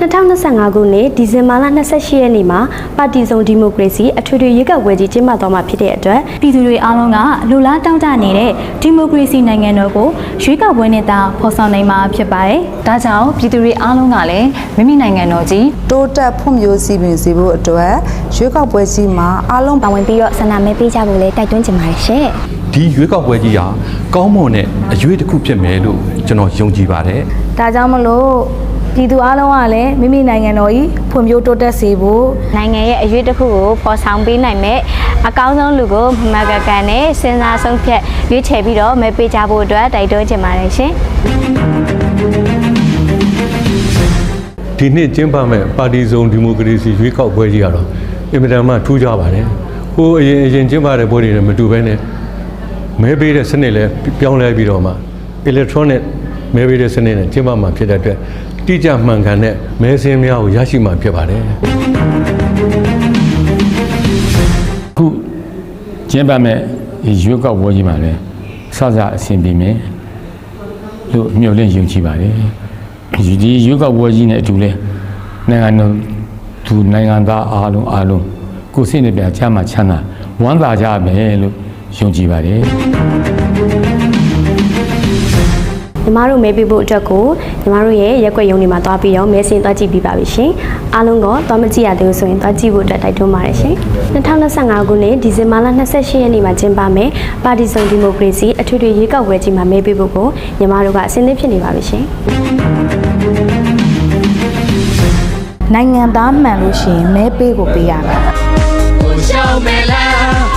2025ခုနှစ်ဒီဇင်ဘာလ28ရက်နေ့မှာပါတီစုံဒီမိုကရေစီအထွေထွေရွေးကောက်ပွဲကြီးကျင်းပသွားမှာဖြစ်တဲ့အတွက်ပြည်သူတွေအားလုံးကလူလားတောင်းတနေတဲ့ဒီမိုကရေစီနိုင်ငံတော်ကိုရွေးကောက်ပွဲနဲ့တာဖော်ဆောင်နိုင်မှာဖြစ်ပါတယ်။ဒါကြောင့်ပြည်သူတွေအားလုံးကလည်းမိမိနိုင်ငံတော်ကြီးတိုးတက်ဖွံ့ဖြိုးစီပင်စေဖို့အတွက်ရွေးကောက်ပွဲကြီးမှာအားလုံးပါဝင်ပြီးတော့ဆန္ဒမဲပေးကြဖို့လည်းတိုက်တွန်းချင်ပါတယ်ရှင်ဒီရွေးကောက်ပွဲကြီးဟာကောင်းမွန်တဲ့အရွေးတစ်ခုဖြစ်မယ်လို့ကျွန်တော်ယုံကြည်ပါတယ်ဒါကြောင့်မလို့ ပြည်သူအလုံးကလည်းမိမိနိုင်ငံတော်ကြီးဖွံ့ဖြိုးတိုးတက်စေဖို့နိုင်ငံရဲ့အရွေးတစ်ခုကိုဖော်ဆောင်ပေးနိုင်မဲ့အကောင်းဆုံးလူကိုမမကကန်နဲ့စဉ်းစားဆုံးဖြတ်ရွေးချယ်ပြီးတော့မဲပေးကြဖို့အတွက်တိုက်တွန်းချင်ပါတယ်ရှင်ဒီနှစ်ကျင်းပမဲ့ပါတီစုံဒီမိုကရေစီရွေးကောက်ပွဲကြီးကတော့အင်မတန်မှထူးခြားပါတယ်။ဟိုအရင်အရင်ကျင်းပတဲ့ပွဲတွေနဲ့မတူဘဲနဲ့မဲပေးတဲ့စနစ်လည်းပြောင်းလဲပြီးတော့မှ electronic မဲပေးတဲ့စနစ်နဲ့ကျင်းပမှာဖြစ်တဲ့အတွက် တိကျမှန်ကန်တဲ့မဲစင်းများကိုရရှိမှာဖြစ်ပါတယ်။ခုကျင်းပမဲ့ဒီရွေးကောက်ပွဲကြီးမှာလည်းစစအဆင်ပြေမယ်လို့မျှော်လင့်ယုံကြည်ပါတယ်ဒီဒီရွေးကောက်ပွဲကြီးနဲ့အတူလဲနိုင်ငံတော်သူနိုင်ငံသားအားလုံးအားလုံးကိုယ်စိတ်နဲ့ပြန်ချမ်းသာချမ်းသာဝမ်းသာကြမယ်လို့ယုံကြည်ပါတယ် ညီမတို့မဲပေးဖို့အတွက်ကိုညီမတို့ရဲ့ရက်ွက်ရုံတွေမှာသွားပြီးတော့မဲစင်းသွားကြည့်ပြီးပါပြီရှင်အားလုံးကသွားမကြည့်ရသေးဘူးဆိုရင်သွားကြည့်ဖို့အတွက်တိုက်တွန်းပါတယ်ရှင်2025ခုနှစ်ဒီဇင်ဘာလ28ရက်နေ့မှာကျင်းပမယ်ပါတီစုံဒီမိုကရေစီအထွေထွေရွေးကောက်ပွဲကြီးမှာမဲပေးဖို့ကိုညီမတို့ကအစင်းသစ်ဖြစ်နေပါပြီရှင်နိုင်ငံသားမှန်လို့ရှိရင်မဲပေးကိုပေးရမယ်ကိုရှောင်းမယ်လား